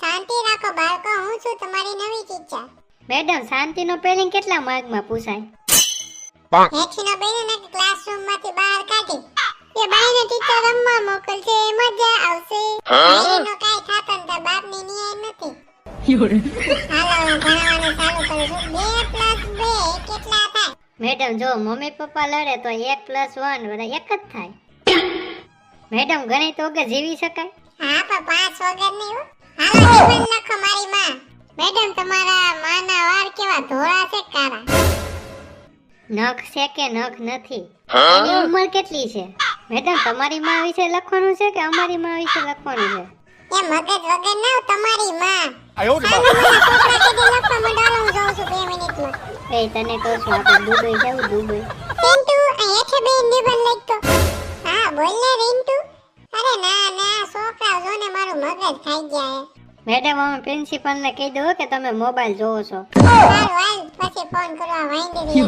શાંતિ રાખો બાળકો હું છું તમારી નવી ટીચર મેડમ શાંતિનો પેલિંગ કેટલા માર્કમાં પૂછાય? હેઠીનો બેને ક્લાસરૂમમાંથી બહાર કાઢી. એ બાઈને ટીચર રમવા મોકલશે મજા આવશે. એનો કાઈ થાતો ને બાપની નિયમ નથી. હાલો હું ભણાવવાનું ચાલુ કરું છું. બે પ્લસ બે કેટલા થાય? મેડમ જો મમ્મી પપ્પા લડે તો એક પ્લસ વન બધા એક જ થાય. મેડમ ગણિત વગર જીવી શકાય? હા પણ પાંચ વગર નહીં હારા વિશે લખવાનું છે એ મગજ વગર હું જાઉં છું 2 મિનિટમાં. એ તને હા બોલ રિન્ટુ. અરે ના ના છોકરા જો ને મારું મગજ ખાઈ ગયા મેડમ અમે પ્રિન્સિપલ ને કહી દો કે તમે મોબાઈલ જોવો છો. સારું હાલ પછી ફોન કરવા વાંદરી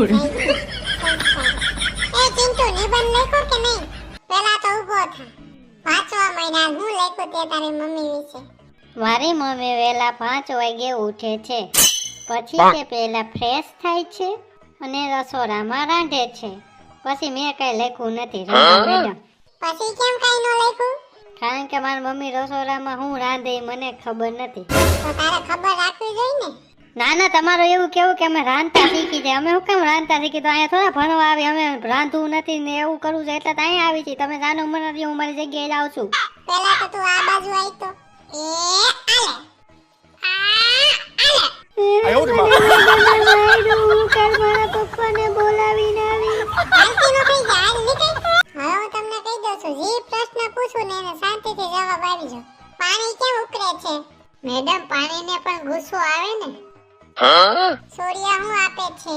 એ ચિંટુ નિબંધ લખ્યો કે નહીં? પેલા તો ઊભો થા. વાંચવા માંડ્યા હું લખ્યું તે તારી મમ્મી વિશે. મારી મમ્મી વહેલા પાંચ વાગે ઉઠે છે. પછી તે પહેલા ફ્રેશ થાય છે અને રસોડામાં રાંધે છે. પછી મેં કઈ લખ્યું નથી. મેડમ. પછી કેમ કઈ ન લખ્યું? કારણ કે મારી મમ્મી રસોડામાં હું રાંધે મને ખબર નથી. તો તારે ખબર રાખવી જોઈએ ને? ના ના તમારું એવું કેવું કે અમે રાંધતા શીખી જાય અમે શું કેમ રાંધતા શીખી? તો અહીંયા થોડા ભણવા આવી અમે રાંધવું નથી ને એવું કરવું છે એટલે તો અહીંયા આવી છે. તમે જાનો મને નથી હું મારી જગ્યાએ જ આવું છું. પેલા તો તું આ બાજુ આવી તો. એ પ્રશ્ન પૂછું ને એને શાંતિથી જવાબ આવી જો પાણી કેમ ઉકળે છે? મેડમ પાણીને પણ ગુસ્સો આવે ને? સૂર્ય હું આપે છે?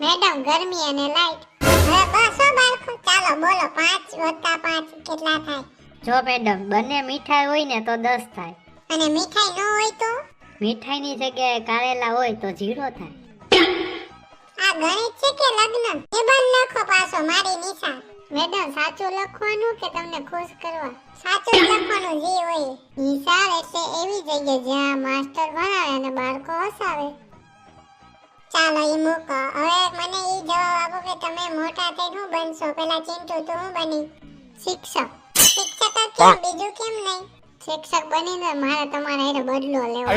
મેડમ ગરમી અને લાઈટ. હવે બસો બાળકો. ચાલો બોલો પાંચ વત્તા પાંચ કેટલા થાય? જો મેડમ બંને મીઠાઈ હોય ને તો દસ થાય. અને મીઠાઈ ન હોય તો? મીઠાઈની જગ્યાએ કારેલા હોય તો જીરો થાય. આ ગણિત છે કે લગ્ન? નિબંધ લખો પાછો મારી મેડમ સાચું લખવાનું કે તમને ખુશ કરવા? સાચું લખવાનું જે હોય. નિશાળ એટલે એવી જગ્યા જ્યાં માસ્ટર ભણાવે અને બાળકો હસાવે. ચાલો ઈ મૂકો. હવે મને ઈ જવાબ આપો કે તમે મોટા થઈ શું બનશો? પેલા ચિંતુ તો હું બની? શિક્ષક. શિક્ષક જ બીજું કેમ નહીં? શિક્ષક બનીને મારે તમારા હેરે બદલો લેવો.